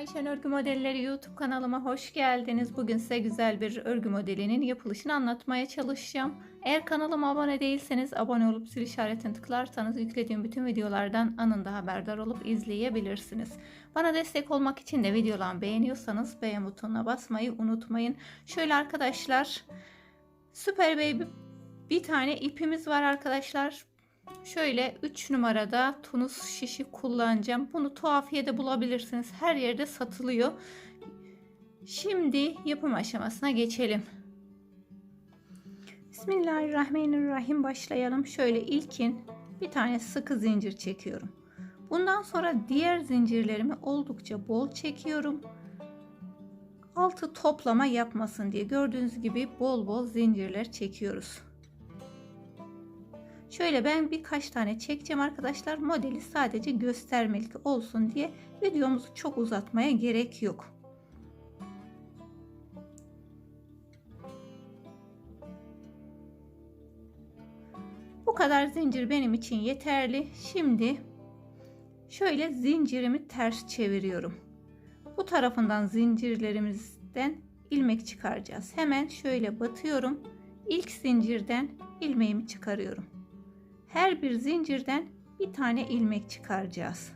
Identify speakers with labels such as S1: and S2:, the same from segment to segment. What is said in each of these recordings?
S1: Ayşen Örgü Modelleri YouTube kanalıma hoş geldiniz. Bugün size güzel bir örgü modelinin yapılışını anlatmaya çalışacağım. Eğer kanalıma abone değilseniz abone olup zil işaretini tıklarsanız yüklediğim bütün videolardan anında haberdar olup izleyebilirsiniz. Bana destek olmak için de videolarımı beğeniyorsanız beğen butonuna basmayı unutmayın. Şöyle arkadaşlar Süper Baby bir tane ipimiz var arkadaşlar. Şöyle 3 numarada tunus şişi kullanacağım. Bunu tuhafiyede bulabilirsiniz. Her yerde satılıyor. Şimdi yapım aşamasına geçelim. Bismillahirrahmanirrahim başlayalım. Şöyle ilkin bir tane sıkı zincir çekiyorum. Bundan sonra diğer zincirlerimi oldukça bol çekiyorum. Altı toplama yapmasın diye gördüğünüz gibi bol bol zincirler çekiyoruz. Şöyle ben birkaç tane çekeceğim arkadaşlar. Modeli sadece göstermelik olsun diye videomuzu çok uzatmaya gerek yok. Bu kadar zincir benim için yeterli. Şimdi şöyle zincirimi ters çeviriyorum. Bu tarafından zincirlerimizden ilmek çıkaracağız. Hemen şöyle batıyorum. İlk zincirden ilmeğimi çıkarıyorum her bir zincirden bir tane ilmek çıkaracağız.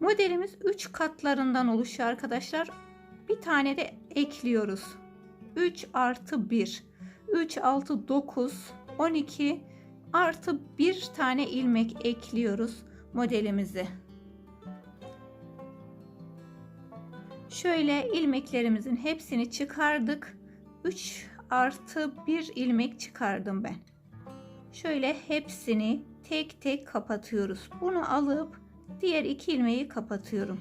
S1: Modelimiz 3 katlarından oluşuyor arkadaşlar. Bir tane de ekliyoruz. 3 artı 1. 3, 6, 9, 12, artı bir tane ilmek ekliyoruz modelimizi. Şöyle ilmeklerimizin hepsini çıkardık. 3 artı 1 ilmek çıkardım ben. Şöyle hepsini tek tek kapatıyoruz. Bunu alıp diğer iki ilmeği kapatıyorum.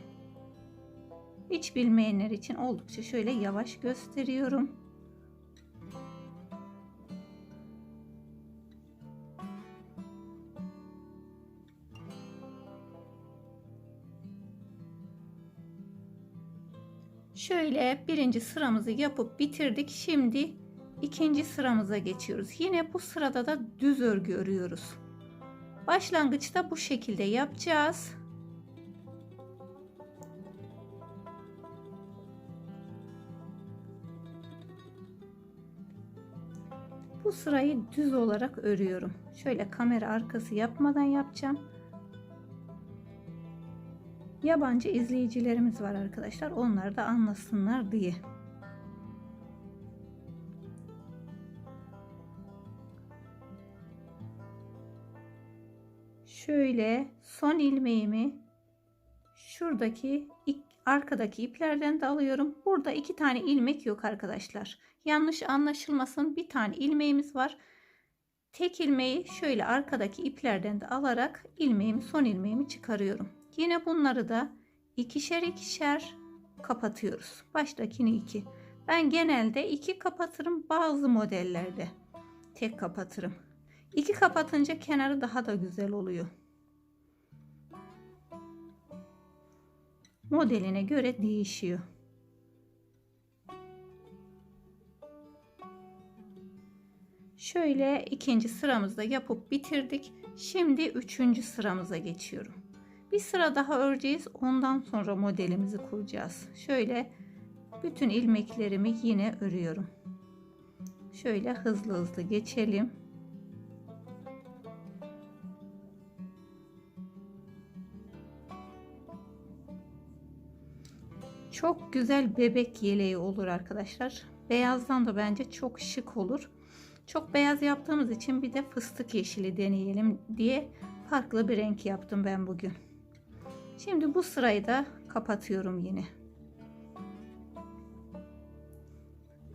S1: Hiç bilmeyenler için oldukça şöyle yavaş gösteriyorum. Şöyle birinci sıramızı yapıp bitirdik. Şimdi ikinci sıramıza geçiyoruz. Yine bu sırada da düz örgü örüyoruz. Başlangıçta bu şekilde yapacağız. Bu sırayı düz olarak örüyorum. Şöyle kamera arkası yapmadan yapacağım yabancı izleyicilerimiz var arkadaşlar. Onlar da anlasınlar diye. Şöyle son ilmeğimi şuradaki arkadaki iplerden de alıyorum. Burada iki tane ilmek yok arkadaşlar. Yanlış anlaşılmasın. Bir tane ilmeğimiz var. Tek ilmeği şöyle arkadaki iplerden de alarak ilmeğimi son ilmeğimi çıkarıyorum. Yine bunları da ikişer ikişer kapatıyoruz. Baştakini iki. Ben genelde iki kapatırım bazı modellerde. Tek kapatırım. İki kapatınca kenarı daha da güzel oluyor. Modeline göre değişiyor. Şöyle ikinci sıramızda yapıp bitirdik. Şimdi üçüncü sıramıza geçiyorum. Bir sıra daha öreceğiz. Ondan sonra modelimizi kuracağız. Şöyle bütün ilmeklerimi yine örüyorum. Şöyle hızlı hızlı geçelim. Çok güzel bebek yeleği olur arkadaşlar. Beyazdan da bence çok şık olur. Çok beyaz yaptığımız için bir de fıstık yeşili deneyelim diye farklı bir renk yaptım ben bugün. Şimdi bu sırayı da kapatıyorum yine.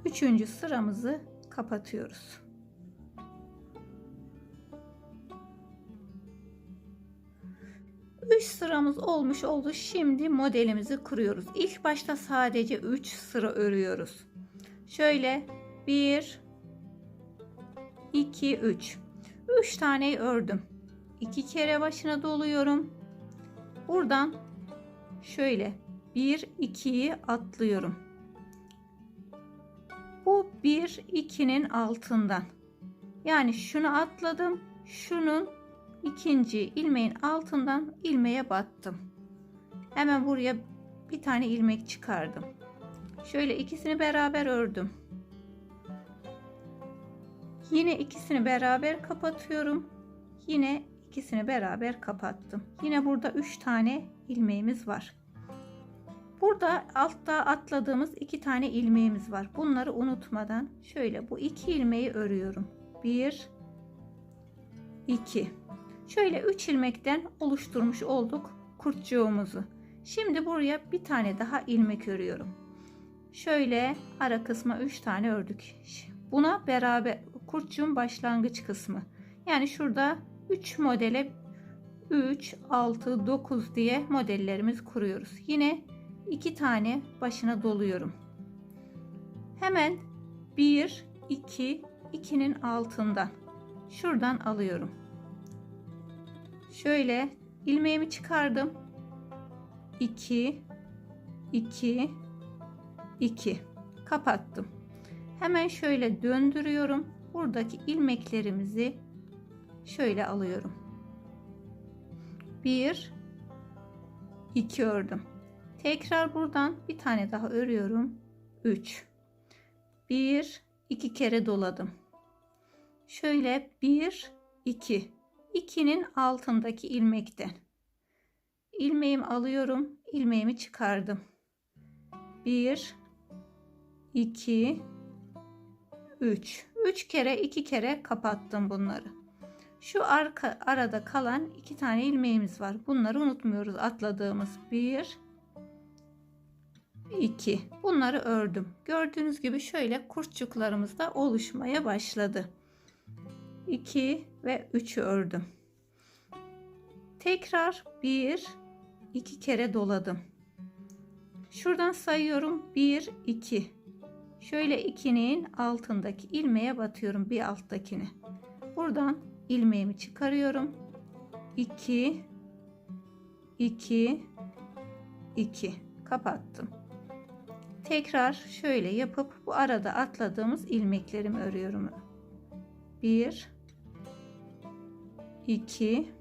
S1: Üçüncü sıramızı kapatıyoruz. Üç sıramız olmuş oldu. Şimdi modelimizi kuruyoruz. İlk başta sadece 3 sıra örüyoruz. Şöyle 1 2 3 3 tane ördüm. 2 kere başına doluyorum. Buradan şöyle 1 2'yi atlıyorum. Bu 1 2'nin altından. Yani şunu atladım. Şunun ikinci ilmeğin altından ilmeğe battım. Hemen buraya bir tane ilmek çıkardım. Şöyle ikisini beraber ördüm. Yine ikisini beraber kapatıyorum. Yine ikisini beraber kapattım. Yine burada 3 tane ilmeğimiz var. Burada altta atladığımız iki tane ilmeğimiz var. Bunları unutmadan şöyle bu iki ilmeği örüyorum. 1 2 Şöyle 3 ilmekten oluşturmuş olduk kurtçuğumuzu. Şimdi buraya bir tane daha ilmek örüyorum. Şöyle ara kısma 3 tane ördük. Buna beraber kurtçuğun başlangıç kısmı. Yani şurada 3 modele 3, 6, 9 diye modellerimiz kuruyoruz. Yine 2 tane başına doluyorum. Hemen 1, 2, 2'nin altından şuradan alıyorum. Şöyle ilmeğimi çıkardım. 2 2 2 kapattım. Hemen şöyle döndürüyorum. Buradaki ilmeklerimizi şöyle alıyorum. 1 2 ördüm. Tekrar buradan bir tane daha örüyorum. 3 1 2 kere doladım. Şöyle 1 2 2'nin altındaki ilmekten ilmeğimi alıyorum. ilmeğimi çıkardım. 1 2 3 3 kere 2 kere kapattım bunları. Şu arka arada kalan iki tane ilmeğimiz var. Bunları unutmuyoruz. Atladığımız 1 2 bunları ördüm. Gördüğünüz gibi şöyle kurtçuklarımız da oluşmaya başladı. 2 ve 3'ü ördüm. Tekrar 1 2 kere doladım. Şuradan sayıyorum 1 2. Şöyle 2'nin altındaki ilmeğe batıyorum bir alttakini. Buradan ilmeğimi çıkarıyorum. 2 2 2 kapattım. Tekrar şöyle yapıp bu arada atladığımız ilmeklerimi örüyorum. 1 2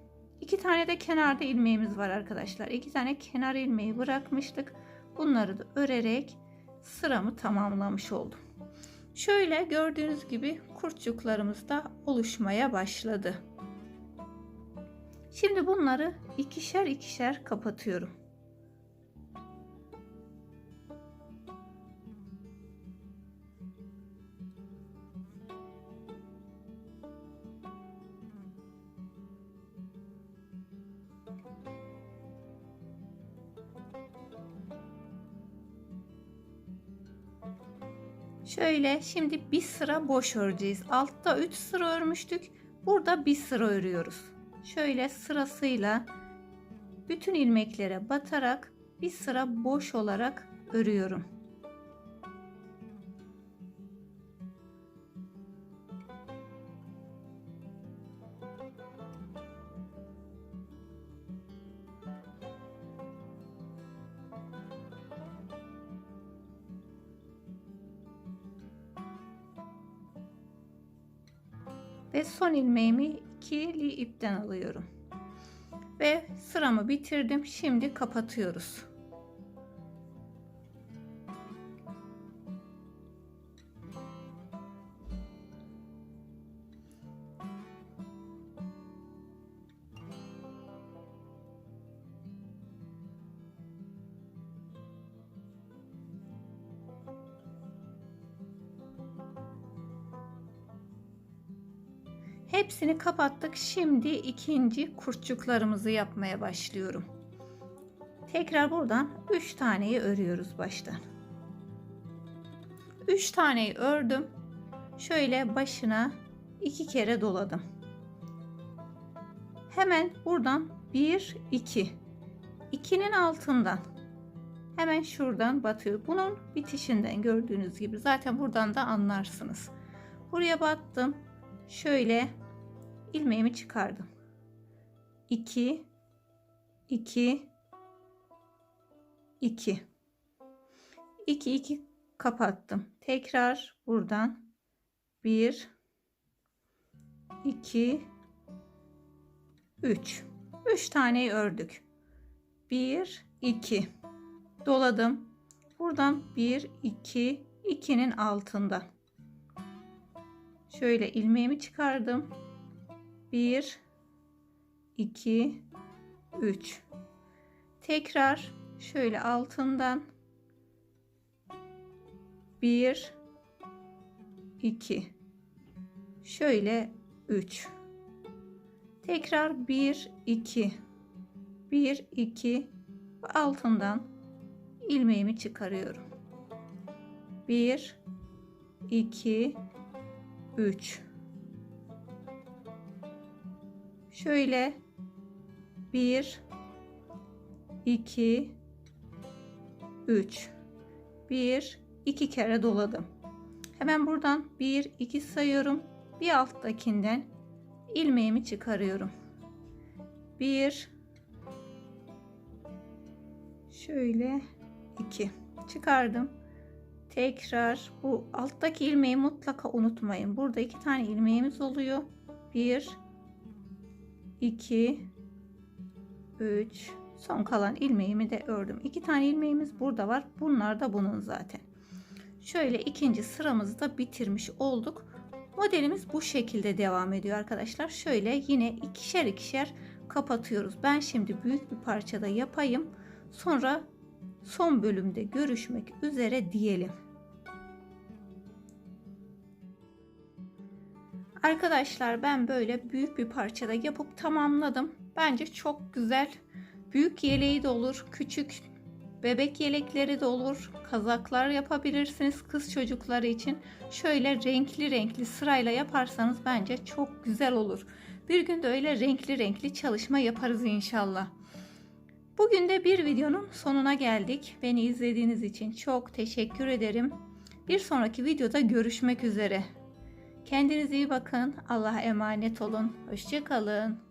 S1: 2 tane de kenarda ilmeğimiz var arkadaşlar. 2 tane kenar ilmeği bırakmıştık. Bunları da örerek sıramı tamamlamış oldum. Şöyle gördüğünüz gibi kurtçuklarımız da oluşmaya başladı. Şimdi bunları ikişer ikişer kapatıyorum. Şöyle şimdi bir sıra boş öreceğiz. Altta 3 sıra örmüştük. Burada bir sıra örüyoruz. Şöyle sırasıyla bütün ilmeklere batarak bir sıra boş olarak örüyorum. Ve son ilmeğimi ikili ipten alıyorum. Ve sıramı bitirdim. Şimdi kapatıyoruz. Hepsini kapattık. Şimdi ikinci kurtçuklarımızı yapmaya başlıyorum. Tekrar buradan 3 taneyi örüyoruz baştan. 3 taneyi ördüm. Şöyle başına 2 kere doladım. Hemen buradan 1 2 2'nin altından hemen şuradan batıyor. Bunun bitişinden gördüğünüz gibi zaten buradan da anlarsınız. Buraya battım. Şöyle ilmeğimi çıkardım. 2 2 2 2 2 kapattım. Tekrar buradan 1 2 3 3 tane ördük. 1 2 doladım. Buradan 1 2 2'nin altında. Şöyle ilmeğimi çıkardım. 1 2 3 tekrar şöyle altından. 1 2 şöyle 3 tekrar 1 2 1 2 altından ilmeğimi çıkarıyorum. 1 2 3 şöyle 1 2 3 1 2 kere doladım. Hemen buradan 1 2 sayıyorum. Bir alttakinden ilmeğimi çıkarıyorum. 1 şöyle 2 çıkardım. Tekrar bu alttaki ilmeği mutlaka unutmayın. Burada iki tane ilmeğimiz oluyor. 1 2 3 son kalan ilmeğimi de ördüm. İki tane ilmeğimiz burada var. Bunlar da bunun zaten. Şöyle ikinci sıramızı da bitirmiş olduk. Modelimiz bu şekilde devam ediyor arkadaşlar. Şöyle yine ikişer ikişer kapatıyoruz. Ben şimdi büyük bir parçada yapayım. Sonra son bölümde görüşmek üzere diyelim. Arkadaşlar ben böyle büyük bir parçada yapıp tamamladım. Bence çok güzel. Büyük yeleği de olur, küçük bebek yelekleri de olur. Kazaklar yapabilirsiniz kız çocukları için. Şöyle renkli renkli sırayla yaparsanız bence çok güzel olur. Bir gün de öyle renkli renkli çalışma yaparız inşallah. Bugün de bir videonun sonuna geldik. Beni izlediğiniz için çok teşekkür ederim. Bir sonraki videoda görüşmek üzere. Kendinize iyi bakın. Allah'a emanet olun. Hoşçakalın.